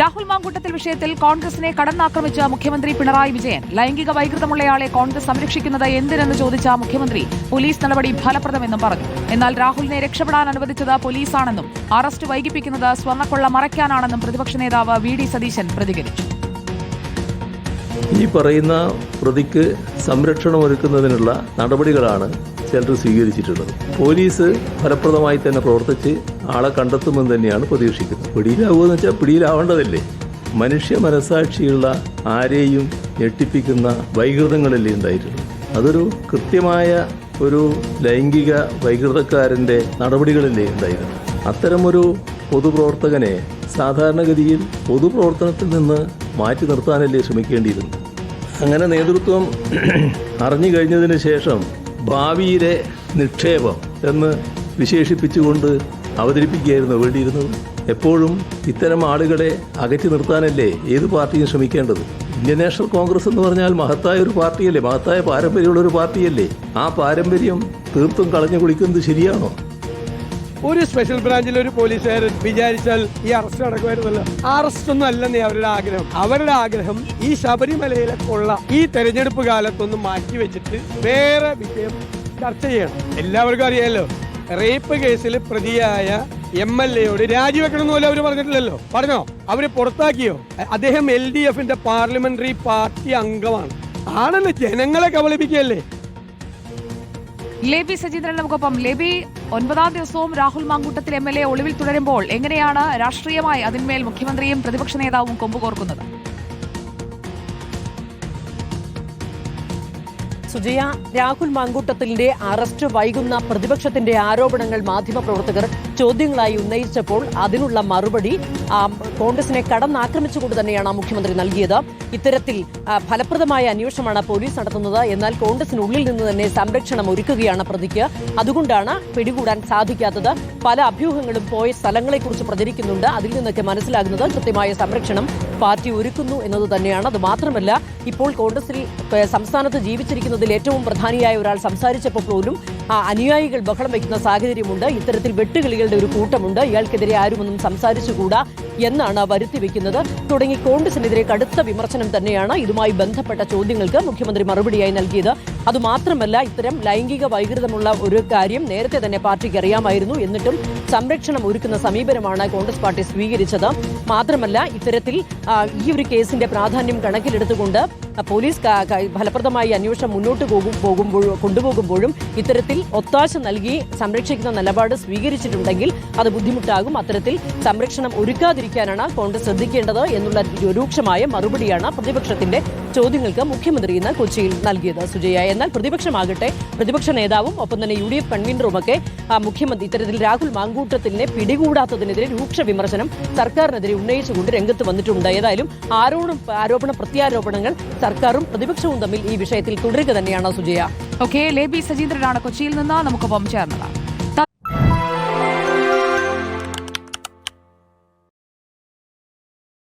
രാഹുൽ മാങ്കൂട്ടത്തിൽ വിഷയത്തിൽ കോൺഗ്രസിനെ കടന്നാക്രമിച്ച മുഖ്യമന്ത്രി പിണറായി വിജയൻ. ലൈംഗിക വൈകൃതമുള്ളയാളെ കോൺഗ്രസ് സംരക്ഷിക്കുന്നത് എന്തിനെന്ന് ചോദിച്ച മുഖ്യമന്ത്രി പോലീസ് നടപടി ഫലപ്രദമെന്നും പറഞ്ഞു. എന്നാൽ രാഹുലിനെ രക്ഷപ്പെടാൻ അനുവദിച്ചത് പോലീസാണെന്നും അറസ്റ്റ് വൈകിപ്പിക്കുന്നത് സ്വർണക്കൊള്ള മറയ്ക്കാനാണെന്നും പ്രതിപക്ഷ നേതാവ് വി ഡി സതീശൻ പ്രതികരിച്ചു. ഈ പറയുന്ന പ്രതിക്ക് സംരക്ഷണം ഒരുക്കുന്നതിനുള്ള നടപടികളാണ് ചിലർ സ്വീകരിച്ചിട്ടുള്ളത്. പോലീസ് ഫലപ്രദമായി തന്നെ പ്രവർത്തിച്ച് ആളെ കണ്ടെത്തുമെന്ന് തന്നെയാണ് പ്രതീക്ഷിക്കുന്നത്. പിടിയിലാവുമെന്ന് വെച്ചാൽ പിടിയിലാവേണ്ടതല്ലേ? മനുഷ്യ മനസാക്ഷിയുള്ള ആരെയും ഞെട്ടിപ്പിക്കുന്ന വൈകൃതങ്ങളല്ലേ ഉണ്ടായിട്ടുള്ളത് അതൊരു കൃത്യമായ ഒരു ലൈംഗിക വൈകൃതക്കാരന്റെ നടപടികളല്ലേ ഉണ്ടായിരുന്നു. അത്തരമൊരു പൊതുപ്രവർത്തകനെ സാധാരണഗതിയിൽ പൊതുപ്രവർത്തനത്തിൽ നിന്ന് മാറ്റി നിർത്താനല്ലേ ശ്രമിക്കേണ്ടിയിരുന്നത്? അങ്ങനെ നേതൃത്വം അറിഞ്ഞു കഴിഞ്ഞതിന് ശേഷം ഭാവിയിലെ നിക്ഷേപം എന്ന് വിശേഷിപ്പിച്ചുകൊണ്ട് അവതരിപ്പിക്കുകയായിരുന്നു വേണ്ടിയിരുന്നത്. എപ്പോഴും ഇത്തരം ആളുകളെ അകറ്റി നിർത്താനല്ലേ ഏത് പാർട്ടിയും ശ്രമിക്കേണ്ടത്? ഇന്ത്യൻ നാഷണൽ കോൺഗ്രസ് എന്ന് പറഞ്ഞാൽ മഹത്തായ ഒരു പാർട്ടിയല്ലേ? മഹത്തായ പാരമ്പര്യമുള്ള ഒരു പാർട്ടിയല്ലേ? ആ പാരമ്പര്യം തീർത്തും കളഞ്ഞു കുളിക്കുന്നത് ശരിയാണോ? ഒരു സ്പെഷ്യൽ ബ്രാഞ്ചിൽ ഒരു പോലീസുകാരൻ വിചാരിച്ചാൽ ഈ അറസ്റ്റ് നടക്കുമായിരുന്നല്ലോ. അറസ്റ്റ് ഒന്നും അല്ലെന്നേ അവരുടെ ആഗ്രഹം. അവരുടെ ആഗ്രഹം ഈ ശബരിമലയിലെ കൊള്ള ഈ തെരഞ്ഞെടുപ്പ് കാലത്തൊന്ന് മാറ്റി വെച്ചിട്ട് വേറെ വിഷയം ചർച്ച ചെയ്യണം. എല്ലാവർക്കും അറിയാലോ റേപ്പ് കേസിൽ പ്രതിയായ എം എൽ എയോട് രാജിവെക്കണം എന്ന് പോലും അവർ പറഞ്ഞിട്ടില്ലല്ലോ. പറഞ്ഞോ? അവർ പുറത്താക്കിയോ? അദ്ദേഹം എൽ ഡി എഫിന്റെ പാർലമെന്ററി പാർട്ടി അംഗമാണ്. ആണല്ലോ ജനങ്ങളെ കബളിപ്പിക്കുകയല്ലേ? ലേബി സജീന്ദ്രൻ നമുക്കൊപ്പം. ലേബി ഒൻപതാം ദിവസവും Rahul Mamkootathil M L A ഒളിവിൽ തുടരുമ്പോൾ എങ്ങനെയാണ് രാഷ്ട്രീയമായി അതിന്മേൽ മുഖ്യമന്ത്രിയും പ്രതിപക്ഷ നേതാവും കൊമ്പുകോർക്കുന്നത്? സുജയ രാഹുൽ മങ്കൂട്ടത്തിലിന്റെ അറസ്റ്റ് വൈകുന്ന പ്രതിപക്ഷത്തിന്റെ ആരോപണങ്ങൾ മാധ്യമപ്രവർത്തകർ ചോദ്യങ്ങളായി ഉന്നയിച്ചപ്പോൾ അതിനുള്ള മറുപടി കോൺഗ്രസിനെ കടന്നാക്രമിച്ചുകൊണ്ട് തന്നെയാണ് മുഖ്യമന്ത്രി നൽകിയത്. ഇത്തരത്തിൽ ഫലപ്രദമായ അന്വേഷണമാണ് പോലീസ് നടത്തുന്നത്. എന്നാൽ കോൺഗ്രസിനുള്ളിൽ നിന്ന് തന്നെ സംരക്ഷണം ഒരുക്കുകയാണ് പ്രതിക്ക്. അതുകൊണ്ടാണ് പിടികൂടാൻ സാധിക്കാത്തത്. പല അഭ്യൂഹങ്ങളും പോയ സ്ഥലങ്ങളെക്കുറിച്ച് പ്രചരിക്കുന്നുണ്ട്. അതിൽ നിന്നൊക്കെ മനസ്സിലാകുന്നത് കൃത്യമായ സംരക്ഷണം പാർട്ടി ഒരുക്കുന്നു എന്നത് തന്നെയാണ്. അത് മാത്രമല്ല ഇപ്പോൾ കോൺഗ്രസിൽ സംസ്ഥാനത്ത് ജീവിച്ചിരിക്കുന്നതിൽ ഏറ്റവും പ്രധാനിയായ ഒരാൾ സംസാരിച്ചപ്പോൾ പോലും അനുയായികൾ ബഹളം വയ്ക്കുന്ന സാഹചര്യമുണ്ട്. ഇത്തരത്തിൽ വെട്ടുകിളികളുടെ ഒരു കൂട്ടമുണ്ട്. ഇയാൾക്കെതിരെ ആരുമൊന്നും സംസാരിച്ചുകൂടാ എന്നാണ് വരുത്തി വെക്കുന്നത്. തുടങ്ങി കോൺഗ്രസിനെതിരെ കടുത്ത വിമർശനം തന്നെയാണ്. ഇതുമായി ബന്ധപ്പെട്ട ചോദ്യങ്ങൾക്ക് മുഖ്യമന്ത്രി മറുപടിയായി നൽകിയത് അതുമാത്രമല്ല ഇത്തരം ലൈംഗിക വൈകൃതമുള്ള ഒരു കാര്യം നേരത്തെ തന്നെ പാർട്ടിക്ക് അറിയാമായിരുന്നു. എന്നിട്ടും സംരക്ഷണം ഒരുക്കുന്ന സമീപനമാണ് കോൺഗ്രസ് പാർട്ടി സ്വീകരിച്ചത്. മാത്രമല്ല ഇത്തരത്തിൽ ഈ ഒരു കേസിന്റെ പ്രാധാന്യം കണക്കിലെടുത്തുകൊണ്ട് പോലീസ് ഫലപ്രദമായി അന്വേഷണം മുന്നോട്ട് പോകും പോകുമ്പോഴും കൊണ്ടുപോകുമ്പോഴും ഇത്തരത്തിൽ ഒത്താശ നൽകി സംരക്ഷിക്കുന്ന നിലപാട് സ്വീകരിച്ചിട്ടുണ്ടെങ്കിൽ അത് ബുദ്ധിമുട്ടാകും. അത്തരത്തിൽ സംരക്ഷണം ഒരുക്കാതിരിക്കാനാണ് കോൺഗ്രസ് ശ്രദ്ധിക്കേണ്ടത് എന്നുള്ള രൂക്ഷമായ മറുപടിയാണ് പ്രതിപക്ഷത്തിന്റെ ചോദ്യങ്ങൾക്ക് മുഖ്യമന്ത്രി ഇന്ന് കൊച്ചിയിൽ നൽകിയത്. സുജയ എന്നാൽ പ്രതിപക്ഷമാകട്ടെ പ്രതിപക്ഷ നേതാവും ഒപ്പം തന്നെ യു ഡി എഫ് കൺവീനറുമൊക്കെ മുഖ്യമന്ത്രി ഇത്തരത്തിൽ രാഹുൽ മാങ്കൂട്ടത്തിനെ പിടികൂടാത്തതിനെതിരെ രൂക്ഷ വിമർശനം സർക്കാരിനെതിരെ ഉന്നയിച്ചുകൊണ്ട് രംഗത്ത് വന്നിട്ടുണ്ട്. ഏതായാലും ആരോപണ ആരോപണ പ്രത്യാരോപണങ്ങൾ സർക്കാരും പ്രതിപക്ഷവും തമ്മിൽ ഈ വിഷയത്തിൽ തുടരുക തന്നെയാണ് സുജയ. ഓക്കെ ലേബി സജീന്ദ്രനാണ് കൊച്ചിയിൽ നിന്ന്. നമുക്കൊപ്പം ചേർന്നത്